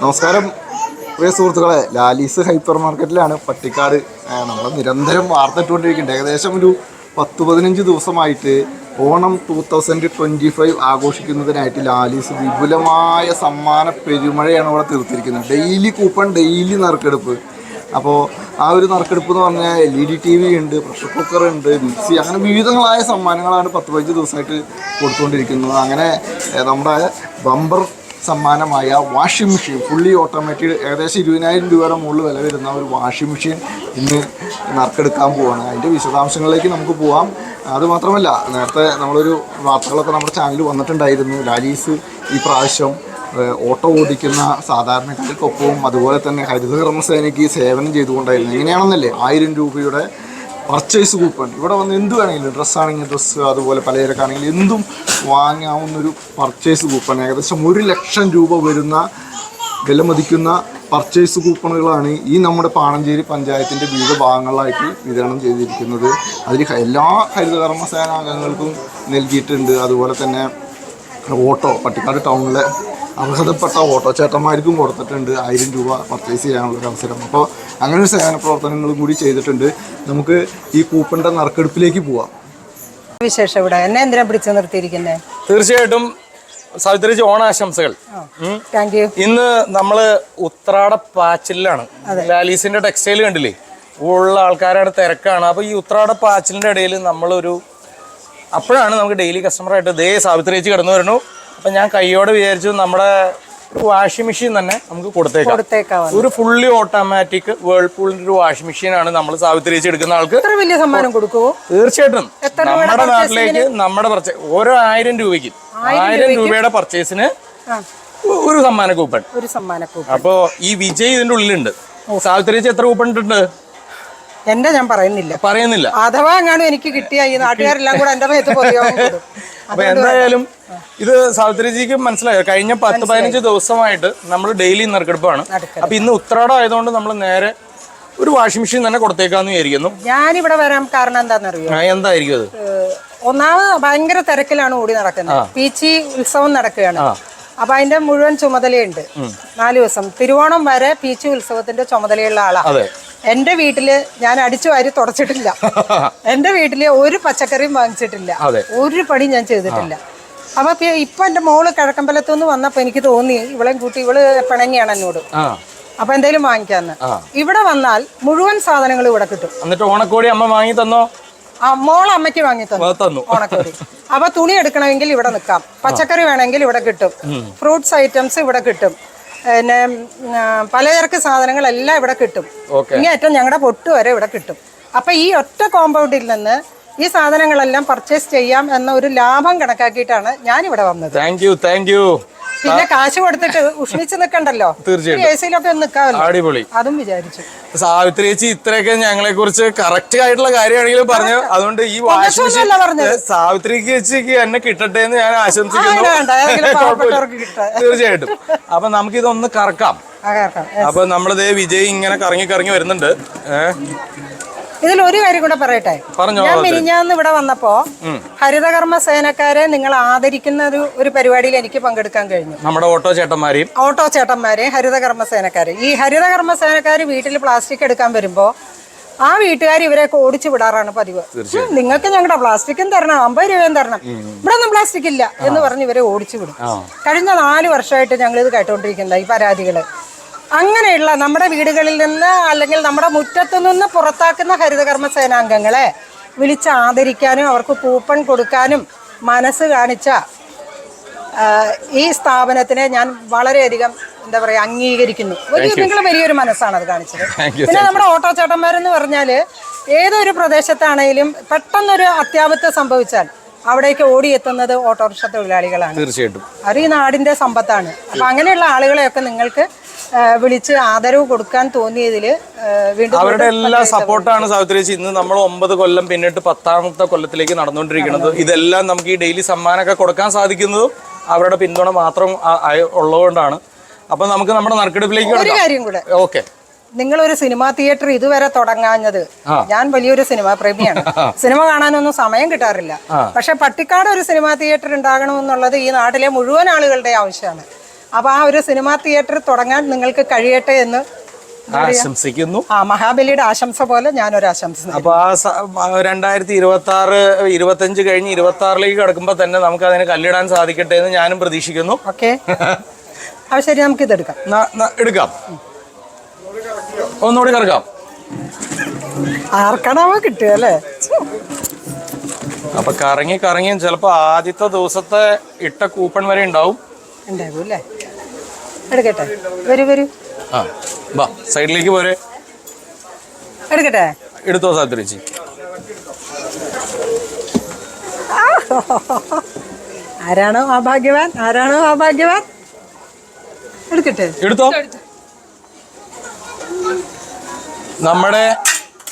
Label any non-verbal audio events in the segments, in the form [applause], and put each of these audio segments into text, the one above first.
നമസ്കാരം. പ്രിയ സുഹൃത്തുക്കളെ ലാലീസ് ഹൈപ്പർ മാർക്കറ്റിലാണ് പട്ടിക്കാട് നമ്മൾ നിരന്തരം വാർത്തിട്ടുകൊണ്ടിരിക്കുന്നുണ്ട് ഏകദേശം ഒരു പത്ത് പതിനഞ്ച് ദിവസമായിട്ട് Onam two thousand twenty five ആഘോഷിക്കുന്നതിനായിട്ട് Lalees വിപുലമായ സമ്മാന പെരുമഴയാണ് ഇവിടെ തീർത്തിരിക്കുന്നത്. ഡെയിലി കൂപ്പൺ ഡെയിലി നറുക്കെടുപ്പ്. അപ്പോൾ ആ ഒരു നറുക്കെടുപ്പ് എന്ന് പറഞ്ഞാൽ L E D T V ഉണ്ട് പ്രഷർ കുക്കർ ഉണ്ട് മിക്സി അങ്ങനെ വിവിധങ്ങളായ സമ്മാനങ്ങളാണ് പത്ത് പതിനഞ്ച് ദിവസമായിട്ട് കൊടുത്തുകൊണ്ടിരിക്കുന്നത് അങ്ങനെ നമ്മുടെ ബമ്പർ സമ്മാനമായ വാഷിംഗ് മെഷീൻ ഫുള്ളി ഓട്ടോമാറ്റിക് ഏകദേശം ഇരുപതിനായിരം രൂപയുടെ മുകളിൽ വില വരുന്ന ഒരു വാഷിംഗ് മെഷീൻ ഇന്ന് നറുക്കെടുക്കാൻ പോവാണ്. അതിന്റെ വിശദാംശങ്ങളിലേക്ക് നമുക്ക് പോവാം. അതുമാത്രമല്ല നേരത്തെ നമ്മളൊരു വാർത്തകളൊക്കെ നമ്മുടെ ചാനൽ വന്നിട്ടുണ്ടായിരുന്നു. രാജീസ് ഈ പ്രാവശ്യം ഓട്ടോ ഓടിക്കുന്ന സാധാരണക്കാർക്കൊപ്പവും അതുപോലെ തന്നെ ഹരിതകർമ്മസേനയ്ക്ക് സേവനം ചെയ്തുകൊണ്ടായിരുന്നു. എങ്ങനെയാണെന്നല്ലേ? ആയിരം രൂപയുടെ പർച്ചേസ് കൂപ്പൺ ഇവിടെ വന്ന് എന്ത് വേണമെങ്കിലും ഡ്രസ്സാണെങ്കിൽ ഡ്രസ്സ് അതുപോലെ പലചരക്കാണെങ്കിൽ എന്തും വാങ്ങാവുന്നൊരു പർച്ചേസ് കൂപ്പൺ ഏകദേശം ഒരു ലക്ഷം രൂപ വരുന്ന വിലമതിക്കുന്ന പർച്ചേസ് കൂപ്പണുകളാണ് ഈ നമ്മുടെ പാണഞ്ചേരി പഞ്ചായത്തിന്റെ വിവിധ ഭാഗങ്ങളിലായിട്ട് വിതരണം ചെയ്തിരിക്കുന്നത്. അതിൽ എല്ലാ എല്ലാ ഹരിതകർമ്മ സേനാംഗങ്ങൾക്കും നൽകിയിട്ടുണ്ട്. അതുപോലെ തന്നെ ഓട്ടോ പട്ടിക്കാട് ടൗണിലെ അർഹതപ്പെട്ട ഓട്ടോ ചേട്ടന്മാർക്കും കൊടുത്തിട്ടുണ്ട് ആയിരം രൂപ പർച്ചേസ് ചെയ്യാനുള്ള ഒരു അവസരം. അപ്പോൾ അങ്ങനെ ഒരു സേവന പ്രവർത്തനങ്ങളും കൂടി ചെയ്തിട്ടുണ്ട്. നമുക്ക് ഈ കൂപ്പണിന്റെ നറുക്കെടുപ്പിലേക്ക് പോവാം. വിശേഷം ഇവിടെ? എന്നെ എന്തിനാ പിടിച്ചു നിർത്തിയിരിക്കുന്നത് തീർച്ചയായിട്ടും സാവിത്രിജി ഓണാശംസകൾ. താങ്ക് യു ഇന്ന് നമ്മൾ ഉത്രാട പാച്ചിലാണ് ലാലീസിന്റെ ടെക്സ്റ്റൈൽ കണ്ടില്ലേ? ഉള്ള ആൾക്കാരുടെ തിരക്കാണ്. അപ്പൊ ഈ ഉത്രാട പാച്ചിലിന്റെ ഇടയിൽ നമ്മളൊരു അപ്പോഴാണ് നമുക്ക് ഡെയിലി കസ്റ്റമർ ആയിട്ട് ദേ സാവിത്രി ചേച്ചി കടന്നു വരുന്നു. അപ്പൊ ഞാൻ കൈയോടെ വിചാരിച്ചു നമ്മുടെ വാഷിംഗ് മെഷീൻ തന്നെ നമുക്ക് കൊടുത്തേക്കാം. ഒരു ഫുള്ളി ഓട്ടോമാറ്റിക് വേൾപൂളിന്റെ ഒരു വാഷിംഗ് മെഷീനാണ് നമ്മൾ സാവിത്രിച്ച് എടുക്കുന്ന ആൾക്ക് വലിയ സമ്മാനം കൊടുക്കുവോ? തീർച്ചയായിട്ടും. നമ്മുടെ നാട്ടിലേക്ക് നമ്മുടെ ഓരോ ആയിരം രൂപയ്ക്ക്. ആയിരം രൂപയുടെ പർച്ചേസിന് ഒരു സമ്മാന കൂപ്പൺ. ഒരു സമ്മാനക്കൂപ്പൺ അപ്പോ ഈ വിജയ് ഇതിന്റെ ഉള്ളിലുണ്ട്. സാവിത്രിച്ച് എത്ര കൂപ്പൺ ഇട്ടിട്ടുണ്ട്? എന്റെ ഞാൻ പറയുന്നില്ല. പറയുന്നില്ല. അഥവാ എങ്ങാനും എനിക്ക് കിട്ടിയ ഈ നാട്ടുകാരെല്ലാം കൂടെ എന്റെ മേത്ത് പോയോ അപ്പൊ എന്തായാലും ഇത് സാവിത്രിജിക്ക് മനസ്സിലായോ. കഴിഞ്ഞ പത്ത് പതിനഞ്ച് ദിവസമായിട്ട് നമ്മൾ ഡെയിലി നറുക്കെടുപ്പാണ്. അപ്പൊ ഇന്ന് ഉത്രാടം ആയതുകൊണ്ട് നമ്മൾ നേരെ ഒരു വാഷിംഗ് മെഷീൻ തന്നെ കൊടുത്തേക്കാന്ന് വിചാരിക്കുന്നു. ഞാനിവിടെ വരാൻ കാരണം എന്താണെന്നറിയോ? എന്തായിരിക്കും അത്? ഒന്നാമത് ഭയങ്കര തിരക്കിലാണ് ഓടി നടക്കുന്നത്. പീച്ചി ഉത്സവം നടക്കുകയാണ്. അപ്പൊ അതിന്റെ മുഴുവൻ ചുമതലയുണ്ട്. നാല് ദിവസം. തിരുവോണം വരെ പീച്ചി ഉത്സവത്തിന്റെ ചുമതലയുള്ള ആളാണ് എന്റെ വീട്ടിൽ ഞാൻ അടിച്ചു വാരി തുടച്ചിട്ടില്ല. [laughs] എന്റെ വീട്ടിൽ ഒരു പച്ചക്കറിയും വാങ്ങിച്ചിട്ടില്ല. ഒരു പണി ഞാൻ ചെയ്തിട്ടില്ല. അപ്പൊ ഇപ്പൊ എന്റെ മോൾ കിഴക്കമ്പലത്തുനിന്ന് വന്നപ്പോ എനിക്ക് തോന്നി ഇവളെയും കൂട്ടി ഇവൾ പിണങ്ങിയാണ് എന്നോട്. അപ്പൊ എന്തേലും വാങ്ങിക്കാന്ന്. ഇവിടെ വന്നാൽ മുഴുവൻ സാധനങ്ങളും ഇവിടെ കിട്ടും. എന്നിട്ട് ഓണക്കോടി അമ്മ വാങ്ങി തന്നോ? ആ മോൾ അമ്മയ്ക്ക് വാങ്ങി തന്നു. ഓണക്കോടി. അപ്പൊ തുണി എടുക്കണമെങ്കിൽ ഇവിടെ നിൽക്കാം. പച്ചക്കറി വേണമെങ്കിൽ ഇവിടെ കിട്ടും. ഫ്രൂട്ട്സ് ഐറ്റംസ് ഇവിടെ കിട്ടും. പിന്നെ പലചരക്ക് സാധനങ്ങളെല്ലാം ഇവിടെ കിട്ടും. ഇങ്ങേറ്റം ഞങ്ങളുടെ പൊട്ട് വരെ ഇവിടെ കിട്ടും. അപ്പൊ ഈ ഒറ്റ കോമ്പൗണ്ടിൽ നിന്ന് ഈ സാധനങ്ങളെല്ലാം പർച്ചേസ് ചെയ്യാം എന്ന ഒരു ലാഭം കണക്കാക്കിയിട്ടാണ് ഞാൻ ഇവിടെ വന്നത്. താങ്ക് യു താങ്ക് യു പിന്നെ കാശ് കൊടുത്തിട്ട് ഉഷ്ണിച്ച് നിക്കണ്ടല്ലോ. തീർച്ചയായിട്ടും. അടിപൊളി. അതും വിചാരിച്ചു. സാവിത്രി ചേച്ചി ഇത്രയൊക്കെ ഞങ്ങളെ കുറിച്ച് കറക്റ്റ് ആയിട്ടുള്ള കാര്യമാണെങ്കിലും പറഞ്ഞു അതുകൊണ്ട് ഈ വാഷിംഗ് മെഷീൻ. സാവിത്രി ചേച്ചിക്ക് എന്നെ കിട്ടട്ടെ എന്ന് ഞാൻ ആശംസിക്കുന്നു. [laughs] തീർച്ചയായിട്ടും. അപ്പൊ നമുക്ക് ഇതൊന്ന് കറക്കാം. അപ്പൊ നമ്മളിതേ വിജയ് ഇങ്ങനെ കറങ്ങി കറങ്ങി വരുന്നുണ്ട്. ഏഹ് ഇതിൽ ഒരു കാര്യം കൂടെ പറയട്ടെ. ഞാൻ മിനിഞ്ഞാന്ന് ഇവിടെ വന്നപ്പോ ഹരിതകർമ്മ സേനക്കാരെ നിങ്ങൾ ആദരിക്കുന്ന ഒരു ഒരു പരിപാടിയിൽ എനിക്ക് പങ്കെടുക്കാൻ കഴിഞ്ഞു. നമ്മുടെ ഓട്ടോ ചേട്ടന്മാരെയും. ഓട്ടോ ചേട്ടന്മാരെയും ഹരിതകർമ്മ സേനക്കാര് ഈ ഹരിതകർമ്മ സേനക്കാര് വീട്ടിൽ പ്ലാസ്റ്റിക് എടുക്കാൻ വരുമ്പോ ആ വീട്ടുകാർ ഇവരെയൊക്കെ ഓടിച്ചു വിടാറാണ് പതിവ്. നിങ്ങൾക്ക് ഞങ്ങളുടെ പ്ലാസ്റ്റിക്കും തരണം അമ്പത് രൂപയും തരണം. ഇവിടെ ഒന്നും പ്ലാസ്റ്റിക് ഇല്ല എന്ന് പറഞ്ഞ് ഇവരെ ഓടിച്ചു വിടും. കഴിഞ്ഞ നാല് വർഷമായിട്ട് ഞങ്ങൾ ഇത് കേട്ടോണ്ടിരിക്കുന്നത് ഈ പരാതികൾ. അങ്ങനെയുള്ള നമ്മുടെ വീടുകളിൽ നിന്ന് അല്ലെങ്കിൽ നമ്മുടെ മുറ്റത്തു നിന്ന് പുറത്താക്കുന്ന ഹരിതകർമ്മ സേനാംഗങ്ങളെ വിളിച്ച് ആദരിക്കാനും അവർക്ക് കൂപ്പൺ കൊടുക്കാനും മനസ്സ് കാണിച്ച ഈ സ്ഥാപനത്തിനെ ഞാൻ വളരെയധികം എന്താ പറയുക അംഗീകരിക്കുന്നു. വലിയ നിങ്ങൾ വലിയൊരു മനസ്സാണ് അത് കാണിച്ചത് [laughs] പിന്നെ നമ്മുടെ ഓട്ടോ ചേട്ടന്മാരെന്ന് പറഞ്ഞാൽ ഏതൊരു പ്രദേശത്താണേലും പെട്ടെന്നൊരു അത്യാപത്ത് സംഭവിച്ചാൽ അവിടേക്ക് ഓടിയെത്തുന്നത് ഓട്ടോറിക്ഷ തൊഴിലാളികളാണ്. തീർച്ചയായിട്ടും. അത് ഈ നാടിന്റെ സമ്പത്താണ്. അപ്പൊ അങ്ങനെയുള്ള ആളുകളെയൊക്കെ നിങ്ങൾക്ക് വിളിച്ച് ആദരവ് കൊടുക്കാൻ തോന്നിയതിൽ വീണ്ടും അവരുടെ എല്ലാ സപ്പോർട്ടാണ് സാവിത്രി ചേച്ചി. ഇന്ന് നമ്മൾ ഒമ്പത് കൊല്ലം പിന്നിട്ട് പത്താമത്തെ കൊല്ലത്തിലേക്ക് നടന്നുകൊണ്ടിരിക്കുന്നത്. ഇതെല്ലാം നമുക്ക് ഈ ഡെയിലി സമ്മാനമൊക്കെ കൊടുക്കാൻ സാധിക്കുന്നതും അവരുടെ പിന്തുണ മാത്രം ഉള്ളതുകൊണ്ടാണ്. അപ്പൊ നമുക്ക് നമ്മുടെ നറുക്കെടുപ്പിലേക്ക് ഒരു കാര്യം കൂടെ. ഓക്കെ. നിങ്ങളൊരു സിനിമാ തിയേറ്റർ ഇതുവരെ തുടങ്ങാഞ്ഞത് ഞാൻ വലിയൊരു സിനിമാ പ്രേമിയാണ്. [laughs] സിനിമ കാണാനൊന്നും സമയം കിട്ടാറില്ല. പക്ഷെ പട്ടിക്കാട് ഒരു സിനിമാ തിയേറ്റർ ഉണ്ടാകണമെന്നുള്ളത് ഈ നാട്ടിലെ മുഴുവൻ ആളുകളുടെ ആവശ്യമാണ്. അപ്പോൾ ആ ഒരു സിനിമാ തിയേറ്റർ തുടങ്ങാൻ നിങ്ങൾക്ക് കഴിയട്ടെ എന്ന് ആശംസിക്കുന്നു. ആ മഹാബലിയുടെ ആശംസ പോലെ ഞാനൊരു ആശംസ. അപ്പൊ ആ രണ്ടായിരത്തി ഇരുപത്തി ആറ് ഇരുപത്തഞ്ച് കഴിഞ്ഞ് ഇരുപത്തി ആറിലേക്ക് കിടക്കുമ്പോ തന്നെ നമുക്ക് അതിനെ കല്ലിടാൻ സാധിക്കട്ടെ എന്ന് ഞാനും പ്രതീക്ഷിക്കുന്നു. ഓക്കെ. അത് ശരി നമുക്ക് ഇത് എടുക്കാം. എടുക്കാം. ഒന്നുകൂടി കറക്കാം. ആർക്കണാവോ കിട്ടുക അല്ലേ? അപ്പൊ കറങ്ങി കറങ്ങിയും ചിലപ്പോ ആദ്യത്തെ ദിവസത്തെ ഇട്ട കൂപ്പൺ വരെ ഉണ്ടാവും. ഉണ്ടാകും അല്ലേ എടുക്കട്ടെ? വരൂ വരൂ. ആ വാ സൈഡിലേക്ക് പോരെ. എടുക്കട്ടെ? എടുത്തോ സാത്രിച്ചി ആരാണോ ആ ഭാഗ്യവാൻ? ആരാണോ ആ ഭാഗ്യവാൻ? എടുക്കട്ടെ എടുത്തോ? നമ്മുടെ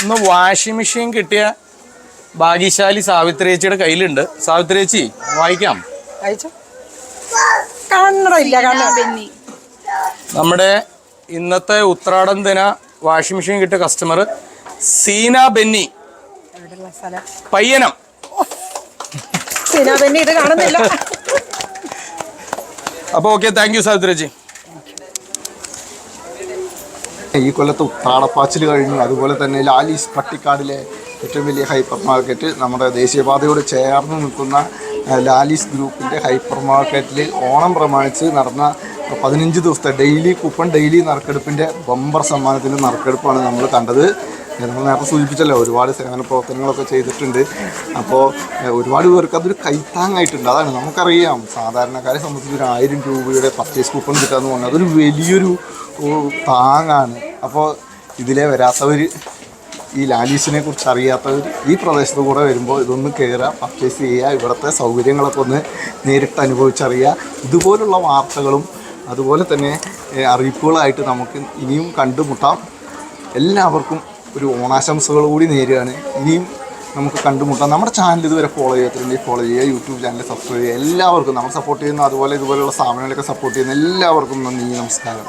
ഇന്ന് വാഷിംഗ് മെഷീൻ കിട്ടിയ ഭാഗ്യശാലി സാവിത്രി ചേച്ചിയുടെ കയ്യിലുണ്ട്. സാവിത്രി ചേച്ചി വായിക്കാം. വായിച്ചോ? കണ്ണട. ഇല്ല കണ്ണ നമ്മുടെ ഇന്നത്തെ ഉത്രാടം ദിന വാഷിംഗ് മെഷീൻ കിട്ടിയ കസ്റ്റമർ സീന ബെന്നി. പയ്യനം. സീന ബെന്നി ഇത് കാണുന്നില്ല. അപ്പോൾ ഓക്കെ താങ്ക് യു സാവിത്രി ചേച്ചി ഈ കൊല്ലത്ത് ഉത്രാടപ്പാച്ചിൽ കഴിഞ്ഞു അതുപോലെ തന്നെ ലാലീസ് പട്ടിക്കാടിലെ ഏറ്റവും വലിയ ഹൈപ്പർ മാർക്കറ്റ് നമ്മുടെ ദേശീയപാതയോട് ചേർന്ന് നിൽക്കുന്ന ലാലിസ് ലാലീസ് ഗ്രൂപ്പിന്റെ ഹൈപ്പർ മാർക്കറ്റിൽ ഓണം പ്രമാണിച്ച് നടന്ന പതിനഞ്ച് ദിവസത്തെ ഡെയിലി കൂപ്പൺ ഡെയിലി നറുക്കെടുപ്പിന്റെ ബമ്പർ സമ്മാനത്തിന്റെ നറുക്കെടുപ്പാണ് നമ്മൾ കണ്ടത്. നമ്മൾ നേരത്തെ സൂചിപ്പിച്ചല്ലോ ഒരുപാട് സേവന പ്രവർത്തനങ്ങളൊക്കെ ചെയ്തിട്ടുണ്ട്. അപ്പോൾ ഒരുപാട് പേർക്ക് അതൊരു കൈത്താങ്ങായിട്ടുണ്ട്. അതാണ് നമുക്കറിയാം. സാധാരണക്കാരെ സംബന്ധിച്ച് ഒരു ആയിരം രൂപയുടെ പർച്ചേസ് കൂപ്പൺ കിട്ടുക എന്ന് പറഞ്ഞാൽ അതൊരു വലിയൊരു താങ്ങാണ്. അപ്പോൾ ഇതിലെ വരാത്തവർ ഈ ലാലീസിനെ കുറിച്ച് അറിയാത്തവർ ഈ പ്രദേശത്ത് കൂടെ വരുമ്പോൾ ഇതൊന്ന് കയറുക പർച്ചേസ് ചെയ്യുക ഇവിടുത്തെ സൗകര്യങ്ങളൊക്കെ ഒന്ന് നേരിട്ട് അനുഭവിച്ചറിയുക ഇതുപോലുള്ള വാർത്തകളും അതുപോലെ തന്നെ അറിയിപ്പുകളായിട്ട് നമുക്ക് ഇനിയും കണ്ടുമുട്ടാം. എല്ലാവർക്കും ഒരു ഓണാശംസകൾ കൂടി നേരുകയാണ്. ഇനിയും നമുക്ക് കണ്ടുമുട്ടാം. നമ്മുടെ ചാനൽ ഇതുവരെ ഫോളോ ചെയ്യാത്തിട്ടുണ്ടെങ്കിൽ ഫോളോ ചെയ്യുക. യൂട്യൂബ് ചാനൽ സബ്സ്ക്രൈബ് ചെയ്യുക. എല്ലാവർക്കും നമ്മൾ സപ്പോർട്ട് ചെയ്യുന്ന അതുപോലെ ഇതുപോലെയുള്ള സ്ഥാപനങ്ങളൊക്കെ സപ്പോർട്ട് ചെയ്യുന്ന എല്ലാവർക്കും നന്ദി നമസ്കാരം.